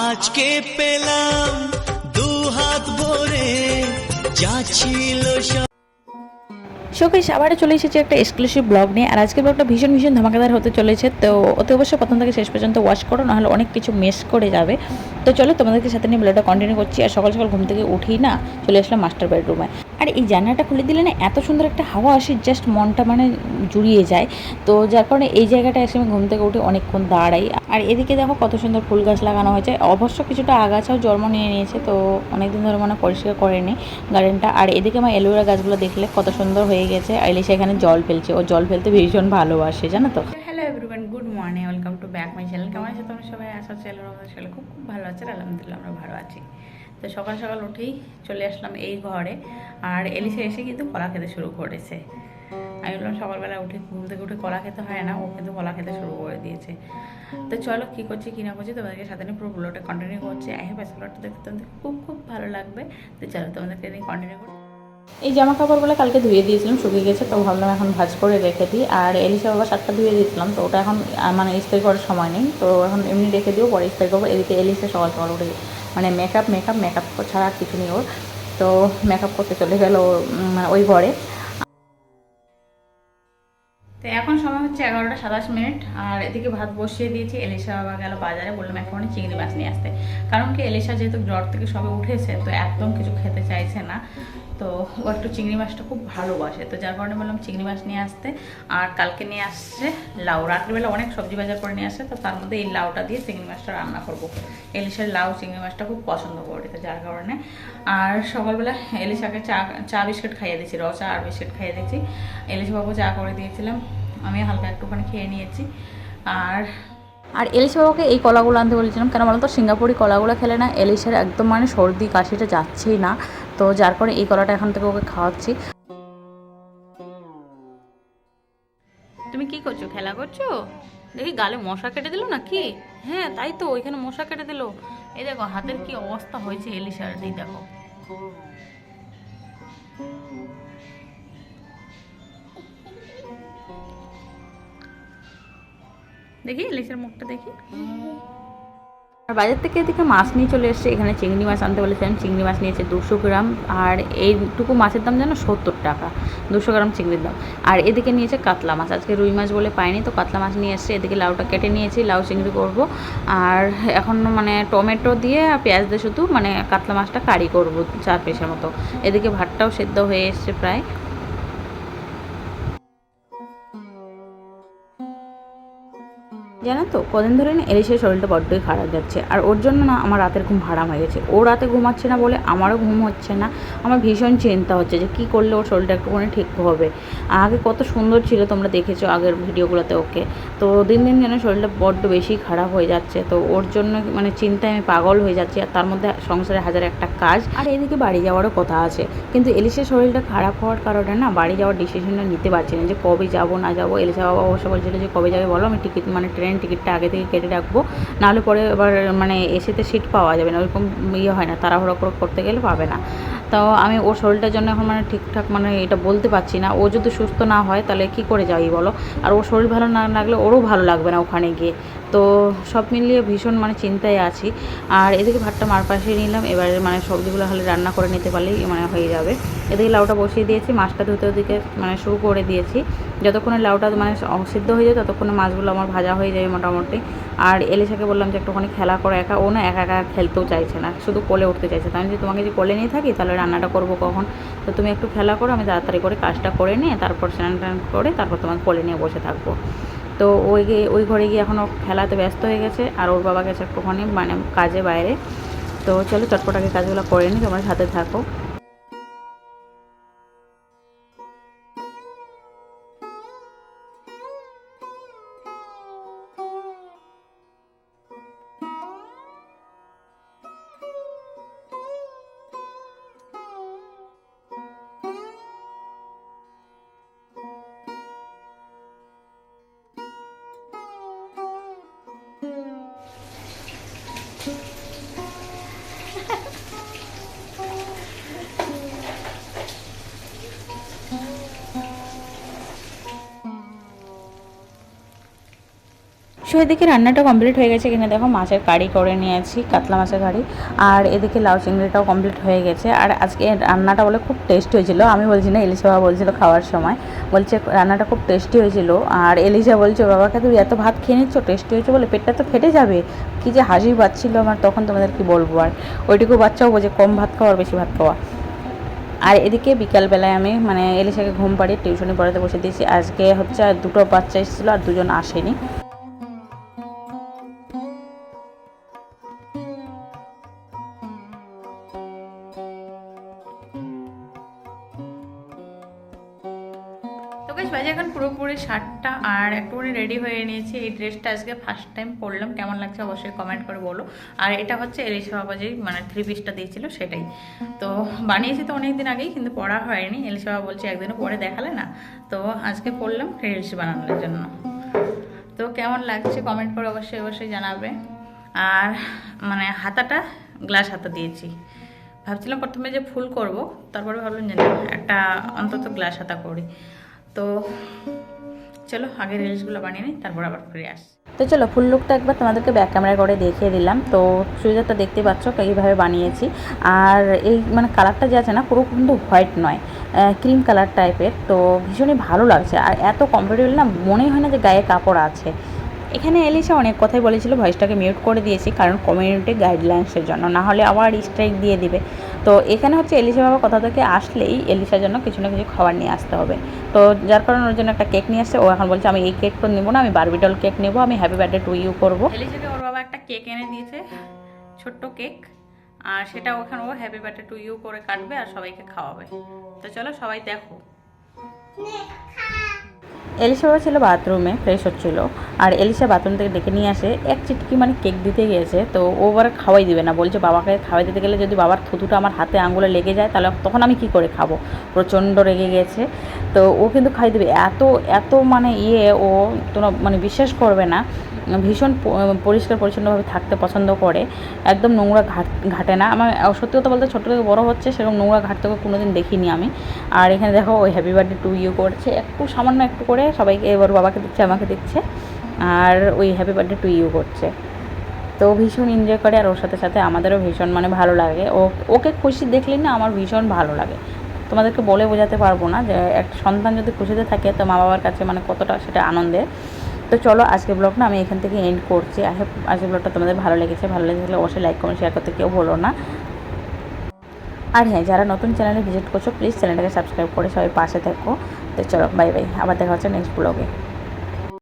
আজকে পেলাম দু হাত ভরে, যা ছিল শোকেশ, আবারও চলে এসেছে একটা এক্সক্লুসিভ ব্লগ নিয়ে। আর আজকের ব্লগটা ভীষণ ভীষণ ধামাকাদার হতে চলেছে। তো অতি অবশ্যই প্রথম থেকে শেষ পর্যন্ত ওয়াশ করো, নাহলে অনেক কিছু মিস করে যাবে। তো চলো তোমাদেরকে সাথে নিয়ে ব্লগটা কন্টিনিউ করছি। আর সকাল সকাল ঘুম থেকে উঠি না চলে আসলাম মাস্টার বেডরুমে আর এই জানলাটা খুলে দিলে না এত সুন্দর একটা হাওয়া আসে জাস্ট মনটা মানে জুড়িয়ে যায়। তো যার কারণে এই জায়গাটা এসে আমি ঘুম থেকে উঠে অনেকক্ষণ দাঁড়াই। আর এদিকে দেখো কত সুন্দর ফুল গাছ লাগানো হয়েছে। অবশ্য কিছুটা আগাছাও জন্ম নিয়ে নিয়েছে, তো অনেকদিন ধরে মানে পরিষ্কার করেনি গার্ডেনটা আর এদিকে আমার এলোভেরা গাছগুলো দেখলে কত সুন্দর হয়ে গেছে। এলিশা এখানে জল ফেলছে। ও জল ফেলতে ভীষণ ভালোবাসে, জানো তো? Hello everyone good morning welcome to back my channel কেমন আছে তোমরা সবাই? আসা চ্যানেল খুব খুব ভালো আছে আলহামদুলিল্লাহ, আমরা ভালো আছি। তো সকাল সকাল উঠেই চলে আসলাম এই ঘরে। আর এলিশা এসে কিন্তু কলা খেতে শুরু করেছে। আমি বললাম, সকালবেলা উঠে ঘুম থেকে উঠে কলা খেতে হয় না, ও কিন্তু কলা খেতে শুরু করে দিয়েছে। তো চলো, কী করছি, কী না করছি, তোমাদেরকে সাথে নিয়ে পুরো ব্লগটা কন্টিনিউ করছি। আই হোপ ব্যাচেলরটা দেখতে তোমাদের খুব খুব ভালো লাগবে। তো চলো, তোমাদেরকে নিয়ে কন্টিনিউ করছি এই জামা কাপড়গুলো কালকে ধুয়ে দিয়েছিলাম, শুকিয়ে গেছে, তো ভাবলাম এখন ভাজ করে রেখে দিই। আর এলিশা বাবা শার্টটা ধুয়ে দিয়েছিলাম, তো ওটা এখন মানে ইস্ত্রি করার সময় নেই, তো এখন এমনি রেখে দিও পরে ইস্ত্রি করব। এদিকে এলিশা সকাল সকাল উঠে মানে মেকআপ মেকআপ মেকআপ ছাড়া আর কিছু নেই ওর। তো মেকআপ করতে চলে গেল ওই ঘরে। তো এখন সময় হচ্ছে এগারোটা সাতাশ মিনিট, আর এদিকে ভাত বসিয়ে দিয়েছি। এলিশা বাবা গেল বাজারে, বললাম এখন চিংড়ি মাছ নিয়ে আসতে। কারণ কি, এলিশা যেহেতু জ্বর থেকে সবে উঠেছে, তো একদম কিছু খেতে চাইছে না। তো ও একটু চিংড়ি মাছটা খুব ভালোবাসে, তো যার কারণে বললাম চিংড়ি মাছ নিয়ে আসতে। আর কালকে নিয়ে আসছে লাউ, রাত্রিবেলা অনেক সবজি বাজার করে নিয়ে আসে, তো তার মধ্যে এই লাউটা দিয়ে চিংড়ি মাছটা রান্না করব। এলিশার লাউ চিংড়ি মাছটা খুব পছন্দ করে, তো যার কারণে। আর সকালবেলা এলিশাকে চা চা বিস্কুট খাইয়ে দিয়েছি র চা আর বিস্কুট খাইয়ে দিয়েছি। এলিশা বাবু চা করে দিয়েছিলাম, আমি হালকা একটুখানি খেয়ে নিয়েছি। আর আর এলিশা বাবাকে এই কলাগুলো আনতে বলেছিলাম, কেন বলতো? সিঙ্গাপুরি কলাগুলো খেলে না এলিশের একদম মানে সর্দি কাশিটা যাচ্ছেই না। তো যার পরে এই কলাটা এখন থেকে ওকে খাওয়াচ্ছি। তুমি কি করছ? খেলা করছ? দেখি গালে মশা কেটে দিল না কি হ্যাঁ তাই তো, ওইখানে মশা কেটে দিল। এই দেখো, হাতের কি অবস্থা হয়েছে এলিশার এই দেখো। দেখি ইলিশের মুখটা দেখি। আর বাজার থেকে এদিকে মাছ নিয়ে চলে এসেছে। এখানে চিংড়ি মাছ আনতে বলেছিলাম চিংড়ি মাছ নিয়েছে দুশো গ্রাম। আর এইটুকু মাছের দাম যেন সত্তর টাকা। দুশো গ্রাম চিংড়ির দাম। আর এদিকে নিয়েছে কাতলা মাছ। আজকে রুই মাছ বলে পাইনি, তো কাতলা মাছ নিয়ে এসছে। এদিকে লাউটা কেটে নিয়েছি, লাউ চিংড়ি করব। আর এখন মানে টমেটো দিয়ে আর পেঁয়াজ দিয়ে শুধু মানে কাতলা মাছটা কারি করব চার পিসের মতো। এদিকে ভাতটাও সেদ্ধ হয়ে এসছে প্রায়। জানো তো, কদিন ধরে না এলিশের শরীরটা বড্ডই খারাপ যাচ্ছে। আর ওর জন্য না আমার রাতের ঘুম হারাম হয়ে গেছে। ও রাতে ঘুমাচ্ছে না বলে আমারও ঘুম হচ্ছে না। আমার ভীষণ চিন্তা হচ্ছে যে কি করলে ওর শরীরটা একটুখানি ঠিক হবে। আগে কত সুন্দর ছিল, তোমরা দেখেছ আগের ভিডিওগুলোতে ওকে। তো দিন দিন যেন শরীরটা বড্ড বেশি খারাপ হয়ে যাচ্ছে। তো ওর জন্য মানে চিন্তায় আমি পাগল হয়ে যাচ্ছি। আর তার মধ্যে সংসারে হাজার একটা কাজ। আর এদিকে বাড়ি যাওয়ারও কথা আছে। কিন্তু এলিশের শরীরটা খারাপ হওয়ার কারণে না বাড়ি যাওয়ার ডিসিশনটা নিতে পারছি না যে কবে যাব, না যাব। এলিশা বাবা অবশ্য বলছিল যে কবে যাবে বলো, আমি টিকিট মানে ট্রেন টিকিটটা আগে থেকে কেটে রাখব। নাহলে পরে এবার মানে এসিতে সিট পাওয়া যাবে না, ওরকম ইয়ে হয় না, তাড়াহুড়ো করে করতে গেলে পাবে না। তো আমি ওর শরীরটার জন্য এখন মানে ঠিকঠাক মানে এটা বলতে পারছি না। ও যদি সুস্থ না হয় তাহলে কি করে যাই বলো? আর ওর শরীর ভালো না লাগলে ওরও ভালো লাগবে না ওখানে গিয়ে। তো সব মিলিয়ে ভীষণ মানে চিন্তায় আছি। আর এদিকে ভাতটা মার পাশে নিলাম, এবারে মানে সবজিগুলো হলে রান্না করে নিতে পারলেই মানে হয়ে যাবে। এদিকে লাউটা বসিয়ে দিয়েছি, মাছটা ধুতে ওদিকে মানে শুরু করে দিয়েছি। যতক্ষণে লাউটা মানে সিদ্ধ হয়ে যায় ততক্ষণে মাছগুলো আমার ভাজা হয়ে যাবে মোটামুটি। আর এলিশাকে বললাম যে একটুখানি খেলা করে একা, ও না একা একা খেলতেও চাইছে না, শুধু কোলে উঠতে চাইছে। তো আমি যদি তোমাকে যে কোলে নিয়ে থাকি তাহলে রান্নাটা করব কখন? তো তুমি একটু খেলা করো, আমি তাড়াতাড়ি করে কাজটা করে নিয়ে তারপর স্নান টান করে তারপর তোমার কোলে নিয়ে বসে থাকব। তো ওই ওই ঘরে গিয়ে এখন খেলাতে ব্যস্ত হয়ে গেছে আর ওর বাবা গেছে একটুখানি মানে কাজে বাইরে। তো চলো চটপটাকে কাজগুলো করে নি তোমার সাথে থাকো। Thank you. সো এদিকে রান্নাটা কমপ্লিট হয়ে গেছে এখানে দেখো, মাছের কারি করে নিয়েছি, কাতলা মাছের কারি। আর এদিকে লাউ চিংড়িটাও কমপ্লিট হয়ে গেছে। আর আজকে রান্নাটা বলে খুব টেস্ট হয়েছিল। আমি বলছি না, ইলিশ বাবা বলছিল খাওয়ার সময়। বলছে, রান্নাটা খুব টেস্টি হয়েছিল। আর এলিশা বলছে, বাবাকে তুমি এত ভাত খেয়ে নিচ্ছ টেস্টি হয়েছে বলে পেটটা তো ফেটে যাবে। কি যে হাসি পাচ্ছিল আমার, তখন তোমাদের কি বলব? আর ওইটুকু বাচ্চাও বোঝে কম ভাত খাওয়া বেশি ভাত খাওয়া। আর এদিকে বিকালবেলায় আমি মানে এলিশাকে ঘুম পাড়িয়ে টিউশনে পড়াতে বসে দিয়েছি। আজকে হচ্ছে দুটো বাচ্চা এসেছিল আর দুজন আসেনি। রেডি হয়ে নিয়েছি। এই ড্রেসটা আজকে ফার্স্ট টাইম পরলাম। কেমন লাগছে অবশ্যই কমেন্ট করে বলো। আর এটা হচ্ছে এলিশা বাবা যে মানে থ্রি পিসটা দিয়েছিল সেটাই। তো বানিয়েছি তো অনেক দিন আগেই, কিন্তু পড়া হয়নি। এলিশা বাবা বলছে একদিনও পরে দেখালে না। তো আজকে পরলাম রিলস বানানোর জন্য। তো কেমন লাগছে কমেন্ট করে অবশ্যই অবশ্যই জানাবে। আর মানে হাতাটা গ্লাস হাতা দিয়েছি। ভাবছিলাম প্রথমে যে ফুল করব, তারপরে ভাবলাম যে একটা অন্তত গ্লাস হাতা করি। তো চলো আগে রিলসগুলো বানিয়ে নিই, তারপর আবার ফিরে আস। তো চলো ফুল লুকটা একবার তোমাদেরকে ব্যাক ক্যামেরা করে দেখিয়ে দিলাম। তো চুড়িদারটা দেখতে পাচ্ছ এইভাবে বানিয়েছি। আর এই মানে কালারটা যে আছে না, পুরো কিন্তু হোয়াইট নয় ক্রিম কালার টাইপের তো ভীষণই ভালো লাগছে। আর এত কমফোর্টেবল না, মনেই হয় না যে গায়ে কাপড় আছে। এখানে এলিশা অনেক কথাই বলেছিল ভয়েসটাকে মিউট করে দিয়েছি কারণ কমিউনিটি গাইডলাইন্সের জন্য না হলে আবার স্ট্রাইক দিয়ে দিবে। তো এখানে হচ্ছে এলিশা বাবা কোথা থেকে আসলেই এলিশার জন্য কিছু না কিছু খাবার নিয়ে আসতে হবে। তো যার কারণে ওর জন্য একটা কেক নিয়ে আসছে ও এখন বলছে আমি এই কেক তো নেব না আমি বারবিডল কেক নেব আমি হ্যাপি বার্থডে টু ইউ করব। এলিশাকে ওর বাবা একটা কেক এনে দিয়েছে ছোট্ট কেক আর সেটা ওখানে ও হ্যাপি বার্থডে টু ইউ করে কাটবে আর সবাইকে খাওয়াবে। তো চলো সবাই দেখো। বাবা ছিল বাথরুমে ফ্রেশ হচ্ছিল। আর এলিশা বাথরুম থেকে ডেকে নিয়ে আসে, এক চিটকি মানে কেক দিতে গিয়েছে, তো ও আবার খাওয়াই দিবে না। বলছে, বাবাকে খাওয়াই দিতে গেলে যদি বাবার থুতুটা আমার হাতে আঙুলে লেগে যায়, তাহলে তখন আমি কি করে খাব? প্রচণ্ড রেগে গেছে তো ও কিন্তু খাই দেবে। এত এত মানে ইয়ে ও তোমরা মানে বিশ্বাস করবে না ভীষণ পরিষ্কার পরিচ্ছন্নভাবে থাকতে পছন্দ করে। একদম নোংরা ঘাট, ঘাটে না। আমার সত্যি কথা বলতে ছোটো থেকে বড়ো হচ্ছে, সেরকম নোংরা ঘাট ঘাটতে কোনো দিন দেখিনি আমি। আর এখানে দেখো, ওই হ্যাপি বার্থডে টু ইউ করছে। একটু সামান্য একটু করে সবাইকে, এবার বাবাকে দিচ্ছে, আমাকে দিচ্ছে। আর ওই হ্যাপি বার্থডে টু ইউ করছে। তো ভীষণ এনজয় করে, আর ওর সাথে সাথে আমাদেরও ভীষণ মানে ভালো লাগে। ও, ওকে খুশি দেখলেই না আমার ভীষণ ভালো লাগে। তোমাদেরকে বলে বোঝাতে পারব না যে, এক সন্তান যদি খুশিতে থাকে, তো মা বাবার কাছে মানে কতটা সেটা আনন্দের। তো চলো আজকে ব্লগটা আমি এখান থেকে এন্ড করছি। আই হোপ আজকে ব্লগটা তোমাদের ভালো লেগেছে। ভালো লেগে থাকলে অবশ্যই লাইক কমেন্ট শেয়ার করতে কেউ বলো না। আর হ্যাঁ যারা নতুন চ্যানেলে ভিজিট করছ প্লিজ চ্যানেলটাকে সাবস্ক্রাইব করে সবাই পাশে থেকো। তো চলো বাই বাই আবার দেখা হচ্ছে নেক্সট ব্লগে